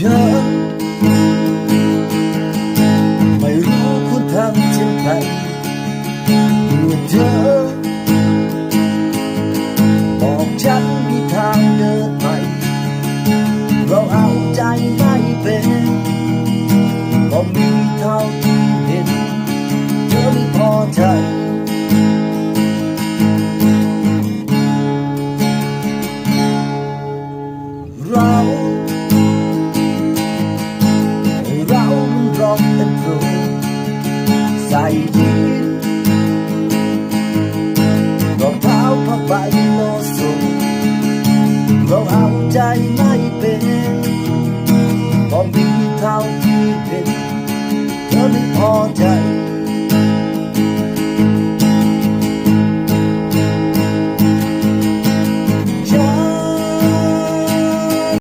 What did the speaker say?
ฉันไม่รู้คุณทำเช่นไรเมื่อเธอบอกฉันมีทางเดินไป เราเอาใจไม่เป็นก็มีเท่าที่เห็น เธอไม่พอใจเรา ใส่ยีนรองเท้าผ้าใบโลสูเราเอาใจไม่เป็นพอมีเท่าที่เป็นเธอไม่พอใจ